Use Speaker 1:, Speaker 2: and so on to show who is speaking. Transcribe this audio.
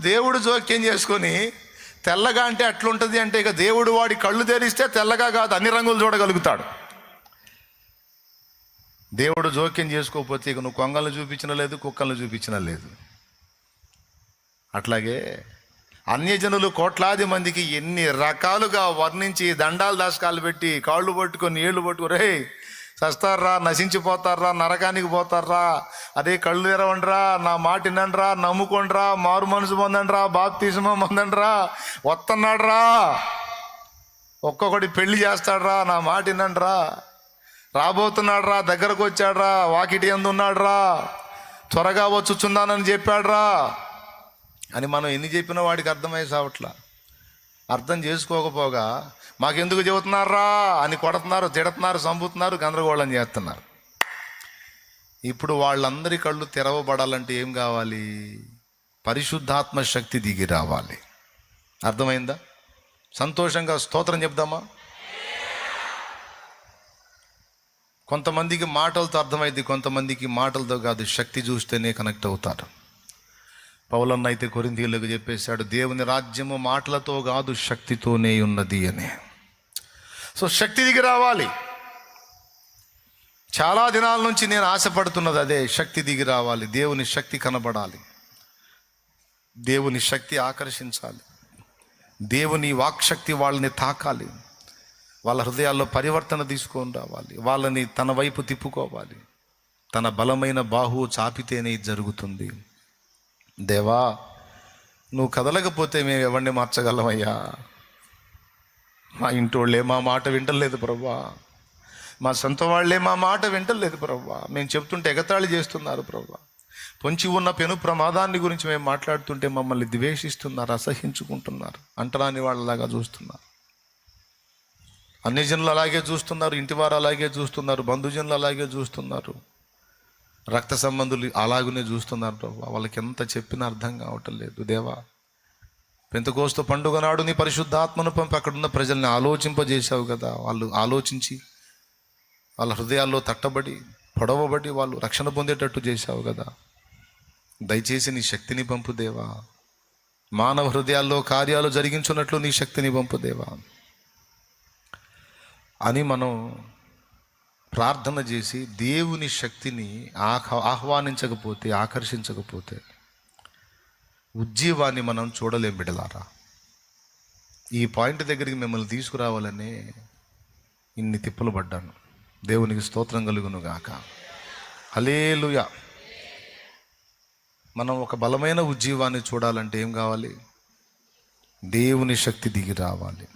Speaker 1: దేవుడు జోక్యం చేసుకొని తెల్లగా అంటే అట్లుంటుంది అంటే ఇక దేవుడు వాడి కళ్ళు తెరిస్తే తెల్లగా కాదు అన్ని రంగులు చూడగలుగుతాడు. దేవుడు జోక్యం చేసుకోకపోతే ఇక నువ్వు కొంగలను చూపించిన లేదు కుక్కలను చూపించిన లేదు. అట్లాగే అన్యజనులు కోట్లాది మందికి ఎన్ని రకాలుగా వర్ణించి దండాలు దాసకాలు పెట్టి కాళ్ళు పట్టుకొని ఏళ్ళు పట్టుకొని రే చస్తారా నశించిపోతారా నరకానికి పోతారా? అదే కళ్ళు తెరవండిరా నా మాట వినండిరా నమ్ముకోండిరా మారు మనసు పొందండిరా బాప్తిజమం పొందండిరా. వస్తున్నాడ్రా ఒక్కొక్కటి పెళ్ళి చేస్తాడ్రా నా మాట వినండిరా. రాబోతున్నాడ్రా దగ్గరకు వచ్చాడ్రా వాకిటి ఎందున్నాడ్రా త్వరగా వచ్చుచున్నానని చెప్పాడ్రా. అని మనం ఎన్ని చెప్పినా వాడికి అర్థమయ్యే సావట్లా. అర్థం చేసుకోకపోగా మాకెందుకు చెబుతున్నారా అని కొడుతున్నారు తిడుతున్నారు చంపుతున్నారు గందరగోళం చేస్తున్నారు. ఇప్పుడు వాళ్ళందరి కళ్ళు తెరవబడాలంటే ఏం కావాలి? పరిశుద్ధాత్మ శక్తి దిగి రావాలి. అర్థమైందా? సంతోషంగా స్తోత్రం చెప్దామా? కొంతమందికి మాటలతో అర్థమైంది కొంతమందికి మాటలతో కాదు శక్తి చూస్తేనే కనెక్ట్ అవుతారు. పౌలన్న అయితే కొరింథీయులకు చెప్పేశాడు దేవుని రాజ్యము మాటలతో కాదు శక్తితోనే ఉన్నది అని. సో శక్తి దిగి రావాలి. చాలా దినాల నుంచి నేను ఆశపడుతున్నది అదే శక్తి దిగి రావాలి. దేవుని శక్తి కనబడాలి. దేవుని శక్తి ఆకర్షించాలి. దేవుని వాక్శక్తి వాళ్ళని తాకాలి. వాళ్ళ హృదయాల్లో పరివర్తన తీసుకొని రావాలి. వాళ్ళని తన వైపు తిప్పుకోవాలి. తన బలమైన బాహువు చాపితేనే జరుగుతుంది. దేవా నువ్వు కదలకపోతే మేము ఎవరిని మార్చగలమయ్యా? మా ఇంటోళ్ళే మా మాట వింటలేదు ప్రభా మా సొంత వాళ్ళే మా మాట వింటలేదు ప్రభా మేము చెప్తుంటే ఎగతాళి చేస్తున్నారు ప్రభా పొంచి ఉన్న పెను ప్రమాదాన్ని గురించి మేము మాట్లాడుతుంటే మమ్మల్ని ద్వేషిస్తున్నారు అసహించుకుంటున్నారు అంటరాని వాళ్ళలాగా చూస్తున్నారు. అన్ని జనులు అలాగే చూస్తున్నారు ఇంటివారు అలాగే చూస్తున్నారు బంధుజనులు అలాగే చూస్తున్నారు. రక్త సంబంధులు అలాగనే చూస్తున్నారు ప్రభు. వాళ్ళకి ఎంత చెప్పినా అర్థం కావటం లేదు. దేవా పెంతకోస్తు పండుగ నాడు నీ పరిశుద్ధాత్మను పంపి అక్కడున్న ప్రజల్ని ఆలోచింపజేశావు కదా. వాళ్ళు ఆలోచించి వాళ్ళ హృదయాల్లో తట్టబడి పొడవబడి వాళ్ళు రక్షణ పొందేటట్టు చేశావు కదా. దయచేసి నీ శక్తిని పంపు దేవా. మానవ హృదయాల్లో కార్యాలు జరిగించున్నట్లు నీ శక్తిని పంపు దేవా. అని మనం ప్రార్థన చేసి దేవుని శక్తిని ఆహ్ ఆహ్వానించకపోతే ఆకర్షించకపోతే ఉజ్జీవాన్ని మనం చూడలేం బిడలారా. ఈ పాయింట్ దగ్గరికి మిమ్మల్ని తీసుకురావాలని ఇన్ని తిప్పలు పడ్డాను. దేవునికి స్తోత్రం కలుగును గాక. హలేలుయా మనం ఒక బలమైన ఉజ్జీవాన్ని చూడాలంటే ఏం కావాలి? దేవుని శక్తి దిగి రావాలి.